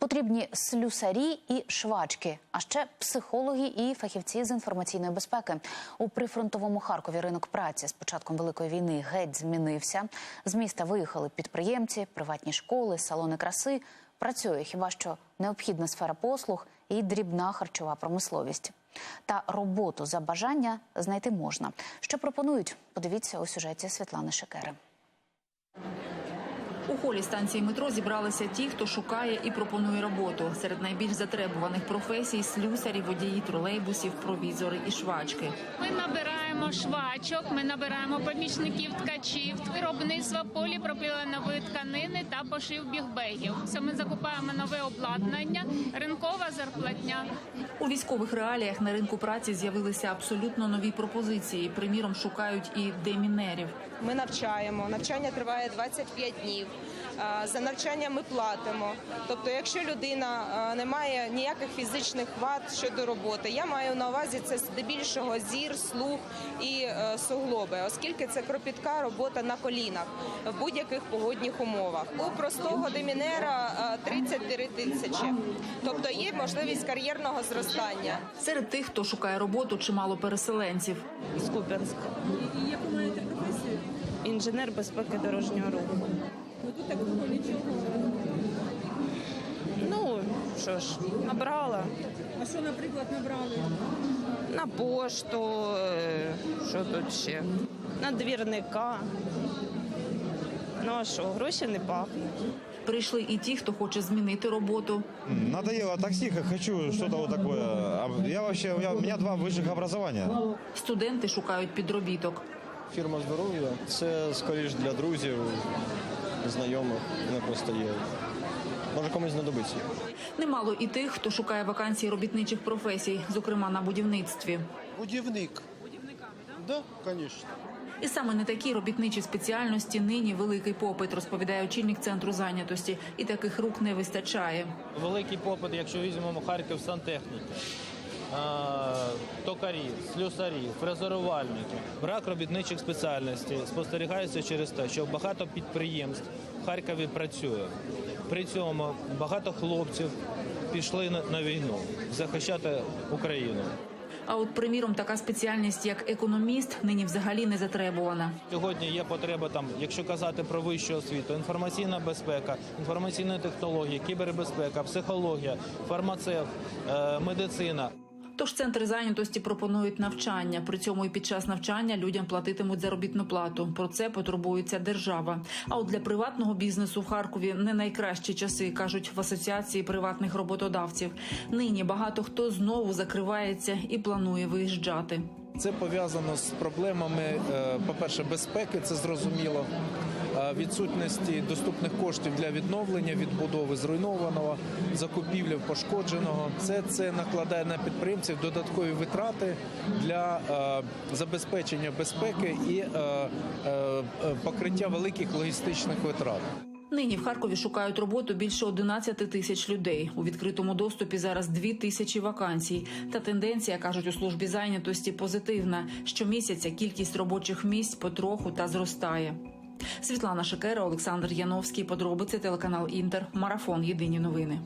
Потрібні слюсарі і швачки, а ще психологи і фахівці з інформаційної безпеки. У прифронтовому Харкові ринок праці з початком великої війни геть змінився. З міста виїхали підприємці, приватні школи, салони краси. Працює хіба що необхідна сфера послуг і дрібна харчова промисловість. Та роботу за бажання знайти можна. Що пропонують? Подивіться у сюжеті Світлани Шекери. У холі станції метро зібралися ті, хто шукає і пропонує роботу. Серед найбільш затребуваних професій слюсарі, водії тролейбусів, провізори і швачки. Ми набираємо швачок, ми набираємо помічників ткачів, виробництва поліпропіленової тканини та пошив бігбегів. Все ми закупаємо нове обладнання, ринкова зарплатня. У військових реаліях на ринку праці з'явилися абсолютно нові пропозиції. Приміром, шукають і демінерів. Ми навчаємо. Навчання триває 25 днів. За навчання ми платимо. Тобто, якщо людина не має ніяких фізичних вад щодо роботи, я маю на увазі це здебільшого зір, слух і е, суглоби, оскільки це кропітка робота на колінах в будь-яких погодних умовах. У простого демінера а, 30 тисячі. Тобто є можливість кар'єрного зростання. Серед тих, хто шукає роботу, чимало переселенців. з Куп'янська. Яку маєте професію? Інженер безпеки дорожнього руху. Ну тут так було нічого. Ну що ж, набрала А що, наприклад, набрали? на пошту, е, що тут ще? На двірника. Ну а що, гроші не пахнуть. Прийшли і ті, хто хоче змінити роботу. Надоело такси, хочу такое. А Я вообще, я- у меня два высших образования. Студенти шукають підробіток. Фірма здоров'я це скоріш для друзів, знайомих. Вони просто є. Може комусь знадобиться. Немало і тих, хто шукає вакансії робітничих професій, зокрема на будівництві. Будівник. Да, звісно. І саме на такі робітничі спеціальності нині великий попит, розповідає очільник центру зайнятості. І таких рук не вистачає. Великий попит, якщо візьмемо Харків сантехніки, а, токарів, слюсарів, фрезерувальників. Брак робітничих спеціальностей спостерігається через те, що багато підприємств в Харкові працює. При цьому багато хлопців пішли на- на війну захищати Україну. А от, приміром, така спеціальність, як економіст, нині взагалі не затребувана. Сьогодні є потреба там, якщо казати про вищу освіту, інформаційна безпека, інформаційні технології, кібербезпека, психологія, фармацевт, е, медицина. Тож центри зайнятості пропонують навчання. При цьому і під час навчання людям платитимуть заробітну плату. Про це потурбується держава. А от для приватного бізнесу в Харкові не найкращі часи кажуть в асоціації приватних роботодавців. Нині багато хто знову закривається і планує виїжджати. Це пов'язано з проблемами, е, по-перше, безпеки, це зрозуміло, відсутності доступних коштів для відновлення, відбудови зруйнованого, закупівлі пошкодженого. Це, це накладає на підприємців додаткові витрати для е, забезпечення безпеки і е, е, покриття великих логістичних витрат. Нині в Харкові шукають роботу більше 11 тисяч людей. У відкритому доступі зараз 2 тисячі вакансій. Та тенденція, кажуть у службі зайнятості, позитивна. Щомісяця кількість робочих місць потроху та зростає. Світлана Шакера Олександр Яновський. Подробиці телеканал Інтер. Марафон. Єдині новини.